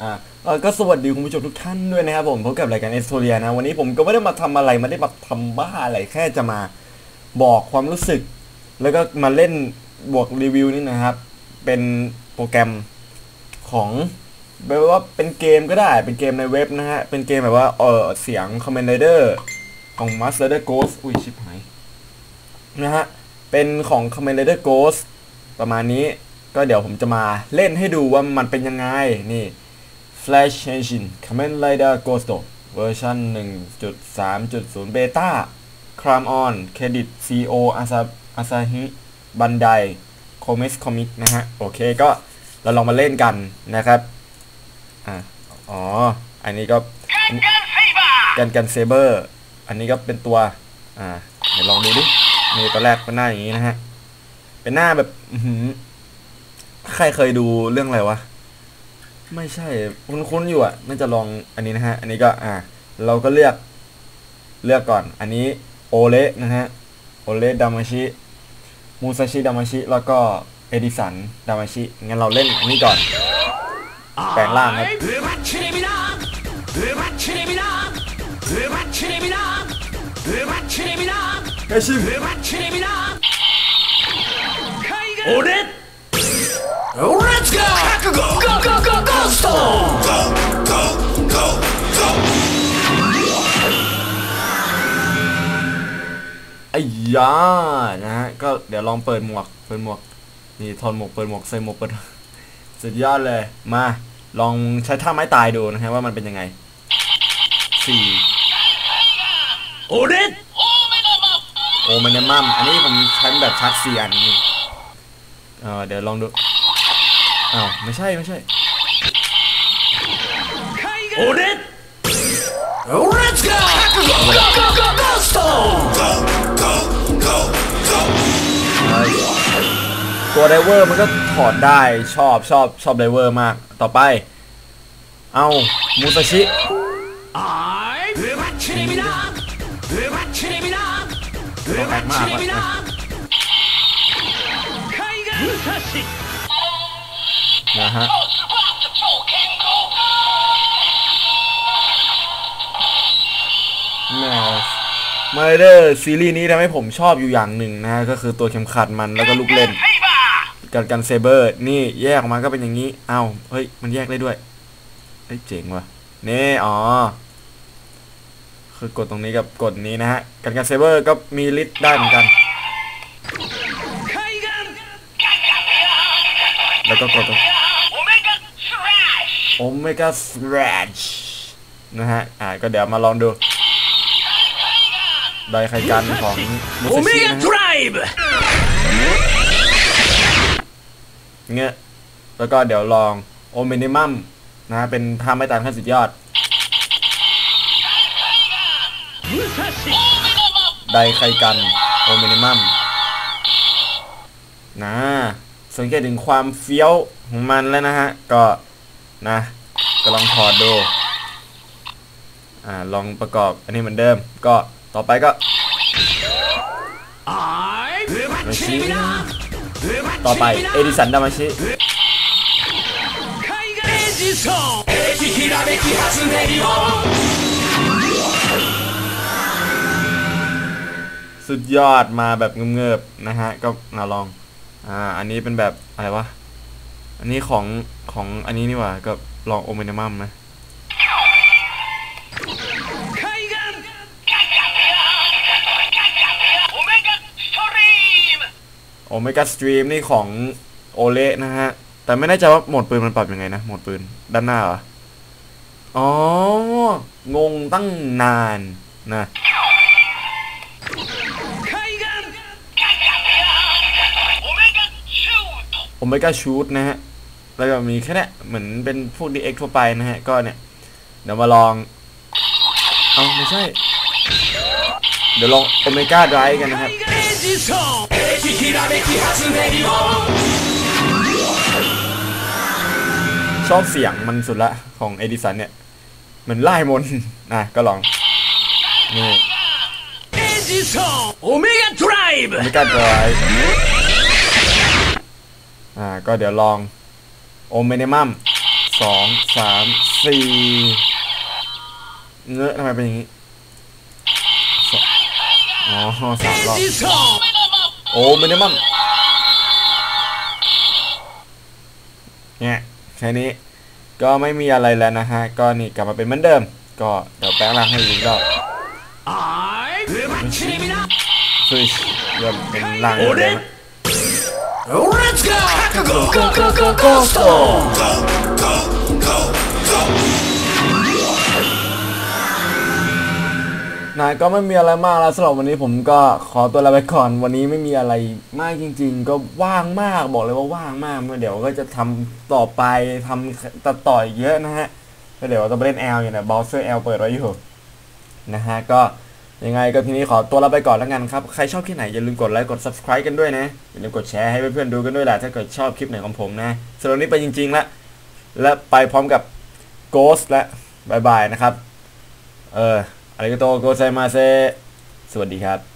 อ่าก็สวัสดีคุณผู้ชมทุกท่านด้วยนะครับผมพบกับรายการเอสโทเรียนะ วันนี้ผมก็ไม่ได้มาทำอะไรไม่ได้มาทำบ้าอะไรแค่จะมาบอกความรู้สึก แล้วก็มาเล่นบวกรีวิวนี่นะครับ เป็นโปรแกรมของแบบว่าเป็นเกมก็ได้เป็นเกมในเว็บนะฮะ เป็นเกมแบบว่าเออเสียง Command Rider ของ Master Ghost อุ้ยชิบหายนะฮะ เป็นของ Commander Ghost ประมาณนี้ก็เดี๋ยวผมจะมาเล่นให้ดูว่ามันเป็นยังไงนี่ Flash Engine Command Rider Ghost เวอร์ชัน1.3.0 Beta Cram On Credit CO Asa Asahi Bandai Comics Comic นะฮะ โอเคก็เราลองมาเล่นกันนะครับ อะอ๋อ อันนี้ก็กันกันเซเบอร์ อันนี้ก็เป็นตัว อ่า เดี๋ยวลองดูดินี่ตัวแรกเป็นหน้าอย่างนี้นะฮะ เป็นหน้าแบบใครเคยดูเรื่องอะไรวะ ไม่ใช่ คุ้นๆอยู่อะน่าจะลองอันนี้นะฮะ อันนี้ก็อ่า เราก็เลือกเลือกก่อน อันนี้โอเละนะฮะ โอเละดามาชิมูซาชิดามาชิแล้วก็เอดิสันดามาชิงั้นเราเล่นอันนี้ก่อน แปลงร่างครับเฮชิโอเละ Let's go! Go! Go! เไอ้ยานะฮะ ก็เดี๋ยวลองเปิดหมวก เปิดหมวก นี่ถอดหมวก เปิดหมวก ใส่หมวกเปิด สุดยอดเลย มา ลองใช้ท่าไม้ตายดูนะฮะว่ามันเป็นยังไงสี่โอเดโอเมนมัมอันนี้ผมใช้แบบชาร์ดสี่อันนี่เออเดี๋ยวลองดูอ้าวไม่ใช่ไม่ใช่ 俺 Let's go! Go, go, go, go, go, Stone! Go, go, go, go! ตัวไดเวอร์มันก็ถอดได้ชอบชอบชอบไดเวอร์มาก ต่อไป เอามูซาชิต้องแรงมากเลยนะฮะ มาเดอร์ซีรีส์นี้ทำให้ผมชอบอยู่อย่างหนึ่งนะก็คือตัวเข็มขัดมันแล้วก็ลูกเล่นกันกันเซเบอร์นี่แยกออกมาก็เป็นอย่างนี้เอา้าเฮ้ยมันแยกได้ด้วยเฮ้ยเจ๋งว่ะนี่อ๋อคือกดตรงนี้กับกดนี้นะฮะกันกันเซเบอร์ก็มีลิสต์ได้เหมือนกัน แล้วก็กดตรงโอเมก้าสแตรชนะฮะอ่าก็เดี๋ยวมาลองดู ไดใครกันของมุสชินเงี้ยแล้วก็เดี๋ยวลองโอเมนิมัมนะเป็นท่าไม่ตามขั้นสุดยอด ไดใครกันโอเมนิมัมนะสังเกตถึงความเฟี้ยวของมันแล้วนะฮะ ก็นะก็ลองถอดดูอ่าลองประกอบอันนี้เหมือนเดิมก็ ต่อไปก็มาชิต่อไปเอดิสันดามาชิสุดยอดมาแบบเงือบๆนะฮะ ก็นาลอง อ่า อันนี้เป็นแบบอะไรวะ อันนี้ของของอันนี้นี่หว่า ก็ลองโอเมนิมัมนะ โอเมก้าสตรีมนี่ของโอเละนะฮะ แต่ไม่แน่ใจว่าหมดปืนมันปรับยังไงนะหมดปืน ด้านหน้าเหรอ อ๋อ งงตั้งนานนะโอเมก้าชูตนะฮะ แล้วก็มีแค่นี้เหมือนเป็นพวกดีเอ็กทั่วไปนะฮะ ก็เนี่ย เดี๋ยวมาลอง เอาไม่ใช่ เดี๋ยวลองโอเมก้าไดรฟ์กันนะครับ 海岸エジソンエジひらめき初音リボン ชอบเสียงมันสุดละของเอดิสันเนี่ย เหมือนไล่มนต์ นะก็ลอง นี่ エジソンオメガドライブ ไม่กล้าดรายอ่า ก็เดี๋ยวลองโอเมเนมัม สองสามสี่เงอะทำไมเป็นอย่างนี้สองอ๋อสามรอบ This song โอ้มินิมัมเนี่ยแค่นี้ก็ไม่มีอะไรแล้วนะฮะ ก็นี่กลับมาเป็นเหมือนเดิม ก็เดี๋ยวแปลงร่างให้ดีก็ซุยยอมเป็นร่างเลยนะ Let's go, go, go, go, go, go, go, go, go, go. นะก็ไม่มีอะไรมากแล้วสำหรับวันนี้ผมก็ขอตัวลาไปก่อน วันนี้ไม่มีอะไรมากจริง ๆ ก็ว่างมากบอกเลยว่าว่างมากเดี๋ยวก็จะทำต่อไปทำตัดต่ออีกเยอะนะฮะแล้วเดี๋ยวต้องไปเล่นแอลอยู่นะบอสเซอร์แอลเปิดไว้อยู่นะฮะก็ยังไงก็ทีนี้ขอตัวลาไปก่อนแล้วกันครับ ใครชอบคลิปไหนอย่าลืมกดไลค์กด subscribe กันด้วยนะ อย่าลืมกดแชร์ให้เพื่อนๆดูกันด้วยแหละถ้าเกิดชอบคลิปไหนของผมนะสำหรับนนี้ไปจริงๆละและไปพร้อมกับ Ghost และบายบายนะครับ เออ อะไรก็โตโกไซมาเซสวัสดีครับ